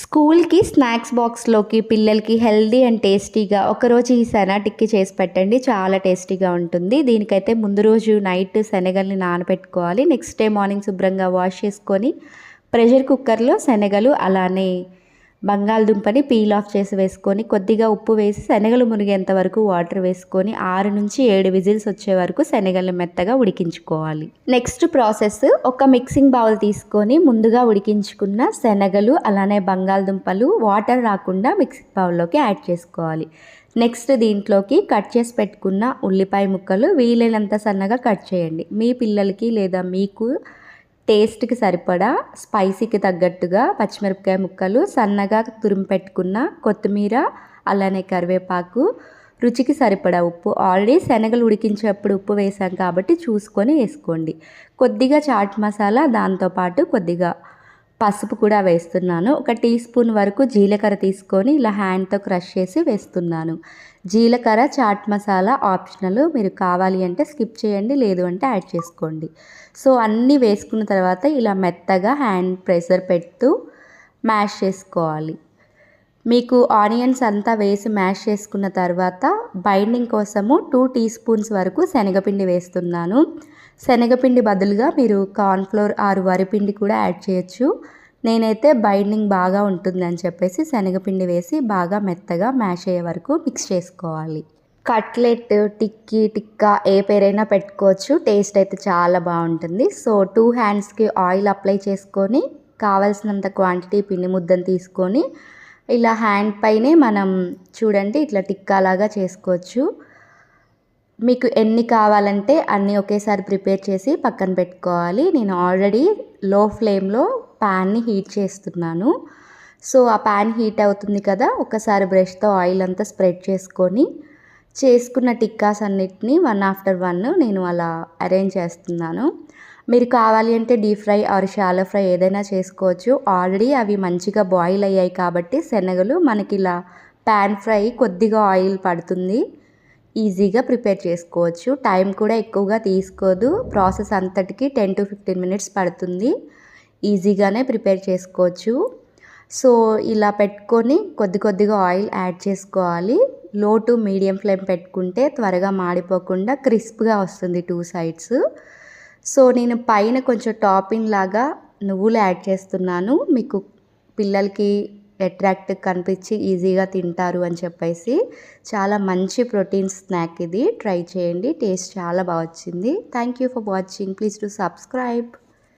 స్కూల్కి స్నాక్స్ బాక్స్లోకి పిల్లలకి హెల్దీ అండ్ టేస్టీగా ఒకరోజు ఈ సెనాటిక్కి చేసి పెట్టండి. చాలా టేస్టీగా ఉంటుంది. దీనికైతే ముందు రోజు నైట్ శనగల్ని నానబెట్టుకోవాలి. నెక్స్ట్ డే మార్నింగ్ శుభ్రంగా వాష్ చేసుకొని ప్రెషర్ కుక్కర్లో శనగలు అలానే బంగాళదుంపని పీల్ ఆఫ్ చేసి వేసుకొని కొద్దిగా ఉప్పు వేసి శనగలు మునిగేంత వరకు వాటర్ వేసుకొని ఆరు నుంచి ఏడు విజిల్స్ వచ్చే వరకు శనగలు మెత్తగా ఉడికించుకోవాలి. నెక్స్ట్ ప్రాసెస్ ఒక మిక్సింగ్ బౌల్ తీసుకొని ముందుగా ఉడికించుకున్న శనగలు అలానే బంగాళదుంపలు వాటర్ రాకుండా మిక్సింగ్ బౌల్లోకి యాడ్ చేసుకోవాలి. నెక్స్ట్ దీంట్లోకి కట్ చేసి పెట్టుకున్న ఉల్లిపాయ ముక్కలు వీలైనంత సన్నగా కట్ చేయండి. మీ పిల్లలకి లేదా మీకు టేస్ట్కి సరిపడా స్పైసీకి తగ్గట్టుగా పచ్చిమిరపకాయ ముక్కలు సన్నగా తురిమి పెట్టుకున్న కొత్తిమీర అలానే కరివేపాకు రుచికి సరిపడా ఉప్పు. ఆల్రెడీ శనగలు ఉడికించేటప్పుడు ఉప్పు వేసాం కాబట్టి చూసుకొని వేసుకోండి. కొద్దిగా చాట్ మసాలా దాంతోపాటు కొద్దిగా పసుపు కూడా వేస్తున్నాను. ఒక టీ స్పూన్ వరకు జీలకర్ర తీసుకొని ఇలా హ్యాండ్తో క్రష్ చేసి వేస్తున్నాను. జీలకర్ర చాట్ మసాలా ఆప్షనల్. మీరు కావాలి అంటే స్కిప్ చేయండి లేదు అంటే యాడ్ చేసుకోండి. సో అన్నీ వేసుకున్న తర్వాత ఇలా మెత్తగా హ్యాండ్ ప్రెషర్ పెడుతూ మ్యాష్ చేసుకోవాలి. మీకు ఆనియన్స్ అంతా వేసి మ్యాష్ చేసుకున్న తర్వాత బైండింగ్ కోసము టూ టీ స్పూన్స్ వరకు శనగపిండి వేస్తున్నాను. శనగపిండి బదులుగా మీరు కార్న్ఫ్లోర్ ఆరు వరిపిండి కూడా యాడ్ చేయొచ్చు. నేనైతే బైండింగ్ బాగా ఉంటుందని చెప్పేసి శనగపిండి వేసి బాగా మెత్తగా మ్యాష్ అయ్యే వరకు మిక్స్ చేసుకోవాలి. కట్లెట్ టిక్కీ టిక్కా ఏ పేరైనా పెట్టుకోవచ్చు. టేస్ట్ అయితే చాలా బాగుంటుంది. సో టూ హ్యాండ్స్కి ఆయిల్ అప్లై చేసుకొని కావలసినంత క్వాంటిటీ పిండి ముద్దను తీసుకొని ఇలా హ్యాండ్ పైనే మనం చూడండి ఇట్లా టిక్కా లాగా చేసుకోవచ్చు. మీకు ఎన్ని కావాలంటే అన్నీ ఒకేసారి ప్రిపేర్ చేసి పక్కన పెట్టుకోవాలి. నేను ఆల్రెడీ లో ఫ్లేమ్లో ప్యాన్ని హీట్ చేస్తున్నాను. సో ఆ ప్యాన్ హీట్ అవుతుంది కదా ఒకసారి బ్రష్తో ఆయిల్ అంతా స్ప్రెడ్ చేసుకొని చేసుకున్న టిక్కాస్ అన్నిటిని వన్ ఆఫ్టర్ వన్ నేను అలా అరేంజ్ చేస్తున్నాను. మీరు కావాలి అంటే deep fry or shallow fry ఏదైనా చేసుకోవచ్చు. ఆల్రెడీ అవి మంచిగా బాయిల్ అయ్యాయి కాబట్టి శనగలు మనకి ఇలా ప్యాన్ ఫ్రై కొద్దిగా ఆయిల్ పడుతుంది. ఈజీగా ప్రిపేర్ చేసుకోవచ్చు. టైం కూడా ఎక్కువగా తీసుకోదు. ప్రాసెస్ అంతటికి టెన్ టు ఫిఫ్టీన్ మినిట్స్ పడుతుంది. ఈజీగానే ప్రిపేర్ చేసుకోవచ్చు. సో ఇలా పెట్టుకొని కొద్ది కొద్దిగా ఆయిల్ యాడ్ చేసుకోవాలి. లో టు మీడియం ఫ్లేమ్ పెట్టుకుంటే త్వరగా మాడిపోకుండా క్రిస్ప్గా వస్తుంది టూ సైడ్స్. సో నేను పైన కొంచెం టాపింగ్ లాగా నువ్వులు యాడ్ చేస్తున్నాను. మీకు పిల్లలకి అట్రాక్ట్ కనిపించి ఈజీగా తింటారు అని చెప్పేసి. చాలా మంచి ప్రోటీన్ స్నాక్ ఇది. ట్రై చేయండి. టేస్ట్ చాలా బాగా వచ్చింది. Thank you for watching. Please to subscribe.